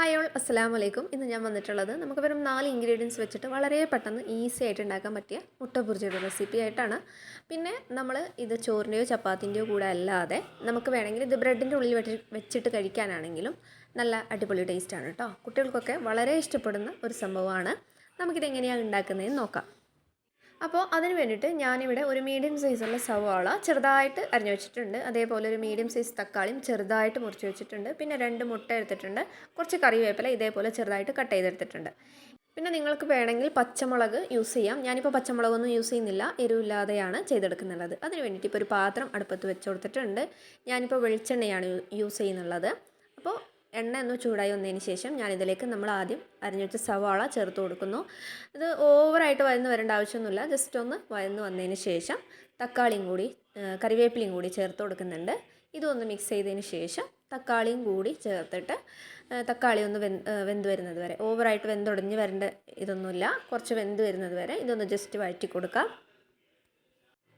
Hi all അസ്സലാമു വലൈക്കും ഇന്ന് ഞാൻ വന്നിട്ടുള്ളത് നമുക്ക് വെറും നാല് ഇൻഗ്രീഡിയൻസ് വെച്ചിട്ട് വളരെ പെട്ടെന്ന് ഈസി ആയിട്ട് ഉണ്ടാക്കാൻ പറ്റിയ മുട്ട റെസിപ്പി ആയിട്ടാണ്. പിന്നെ നമ്മൾ ഇത് ചോറിന്റെയോ ചപ്പാത്തിന്റെയോ കൂടെ അല്ലാതെ നമുക്ക് വേണമെങ്കിൽ ഇത് ബ്രെഡിന്റെ ഉള്ളിൽ വെച്ച് വെച്ചിട്ട് കഴിക്കാനാണെങ്കിലും നല്ല അടിപൊളി ടേസ്റ്റാണ് കേട്ടോ കുട്ടികൾക്കൊക്കെ വളരെ ഇഷ്ടപ്പെടുന്ന ഒരു സംഭവമാണ്. നമുക്കിത് എങ്ങനെയാണ് ഉണ്ടാക്കുന്നതെന്ന് നോക്കാം. അപ്പോൾ അതിന് വേണ്ടിയിട്ട് ഞാനിവിടെ ഒരു മീഡിയം സൈസുള്ള സവാള ചെറുതായിട്ട് അരിഞ്ഞു വെച്ചിട്ടുണ്ട്. അതേപോലെ ഒരു മീഡിയം സൈസ് തക്കാളിയും ചെറുതായിട്ട് മുറിച്ച് വെച്ചിട്ടുണ്ട്. പിന്നെ രണ്ട് മുട്ട എടുത്തിട്ടുണ്ട്. കുറച്ച് കറിവേപ്പില ഇതേപോലെ ചെറുതായിട്ട് കട്ട് ചെയ്തെടുത്തിട്ടുണ്ട്. പിന്നെ നിങ്ങൾക്ക് വേണമെങ്കിൽ പച്ചമുളക് യൂസ് ചെയ്യാം. ഞാനിപ്പോൾ പച്ചമുളകൊന്നും യൂസ് ചെയ്യുന്നില്ല. എരിവില്ലാതെയാണ് ചെയ്തെടുക്കുന്നുള്ളത് അതിന് വേണ്ടിയിട്ട് ഇപ്പോൾ ഒരു പാത്രം അടുപ്പത്ത് വെച്ച് കൊടുത്തിട്ടുണ്ട്. ഞാനിപ്പോൾ വെളിച്ചെണ്ണയാണ് യൂസ് ചെയ്യുന്നുള്ളത്. അപ്പോൾ എണ്ണ ഒന്ന് ചൂടായി വന്നതിന് ശേഷം ഞാനിതിലേക്ക് നമ്മൾ ആദ്യം അരിഞ്ഞു വെച്ച സവാള ചേർത്ത് കൊടുക്കുന്നു. ഇത് ഓവറായിട്ട് വയന്ന് വരേണ്ട ആവശ്യമൊന്നുമില്ല. ജസ്റ്റ് ഒന്ന് വയന്ന് വന്നതിന് ശേഷം തക്കാളിയും കൂടി കറിവേപ്പിലയും കൂടി ചേർത്ത് കൊടുക്കുന്നുണ്ട്. ഇതൊന്ന് മിക്സ് ചെയ്തതിന് ശേഷം തക്കാളിയും കൂടി ചേർത്തിട്ട് തക്കാളി ഒന്ന് വെന്ത് വെന്ത് വരുന്നത് വരെ. ഓവറായിട്ട് വെന്തുടഞ്ഞ് വരേണ്ട ഇതൊന്നുമില്ല. കുറച്ച് വെന്ത് വരുന്നത് വരെ ഇതൊന്ന് ജസ്റ്റ് വഴറ്റി കൊടുക്കാം.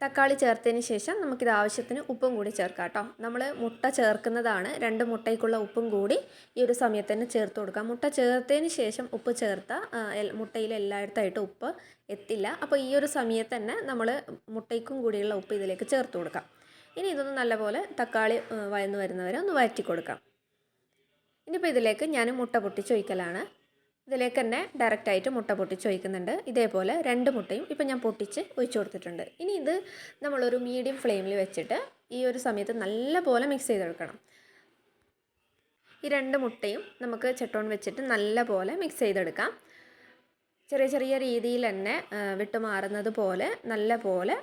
തക്കാളി ചേർത്തതിന് ശേഷം നമുക്കിത് ആവശ്യത്തിന് ഉപ്പും കൂടി ചേർക്കാം കേട്ടോ. നമ്മൾ മുട്ട ചേർക്കുന്നതാണ്. രണ്ട് മുട്ടയ്ക്കുള്ള ഉപ്പും കൂടി ഈ ഒരു സമയത്ത് തന്നെ ചേർത്ത് കൊടുക്കാം. മുട്ട ചേർത്തതിന് ശേഷം ഉപ്പ് ചേർത്ത മുട്ടയിൽ എല്ലായിടത്തായിട്ട് ഉപ്പ് എത്തില്ല. അപ്പോൾ ഈ ഒരു സമയത്ത് തന്നെ നമ്മൾ മുട്ടയ്ക്കും കൂടിയുള്ള ഉപ്പ് ഇതിലേക്ക് ചേർത്ത് കൊടുക്കാം. ഇനി ഇതൊന്ന് നല്ലപോലെ തക്കാളി വയന്ന് വരുന്നവരെ ഒന്ന് വഴറ്റി കൊടുക്കാം. ഇനിയിപ്പോൾ ഇതിലേക്ക് ഞാൻ മുട്ട പൊട്ടിച്ചൊഴിക്കലാണ് ഇതിലേക്ക് തന്നെ ഡയറക്റ്റായിട്ട് മുട്ട പൊട്ടിച്ച് ഒഴിക്കുന്നുണ്ട്. ഇതേപോലെ രണ്ട് മുട്ടയും ഇപ്പം ഞാൻ പൊട്ടിച്ച് ഒഴിച്ചു കൊടുത്തിട്ടുണ്ട്. ഇനി ഇത് നമ്മളൊരു മീഡിയം ഫ്ലെയിമിൽ വെച്ചിട്ട് ഈ ഒരു സമയത്ത് നല്ല പോലെ മിക്സ് ചെയ്തെടുക്കണം ഈ രണ്ട് മുട്ടയും നമുക്ക് ചട്ടോൺ വെച്ചിട്ട് നല്ല പോലെ മിക്സ് ചെയ്തെടുക്കാം. ചെറിയ ചെറിയ രീതിയിൽ തന്നെ വിട്ടുമാറുന്നത് പോലെ നല്ല പോലെ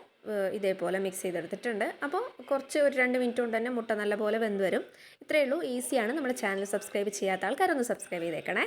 ഇതേപോലെ മിക്സ് ചെയ്തെടുത്തിട്ടുണ്ട്. അപ്പോൾ കുറച്ച് ഒരു രണ്ട് മിനിറ്റ് കൊണ്ട് തന്നെ മുട്ട നല്ല പോലെ വെന്ത് വരും. ഇത്രയേ ഉള്ളൂ. ഈസിയാണ്. നമ്മുടെ ചാനൽ സബ്സ്ക്രൈബ് ചെയ്യാത്ത ആൾക്കാരൊന്ന് സബ്സ്ക്രൈബ് ചെയ്തേക്കണേ.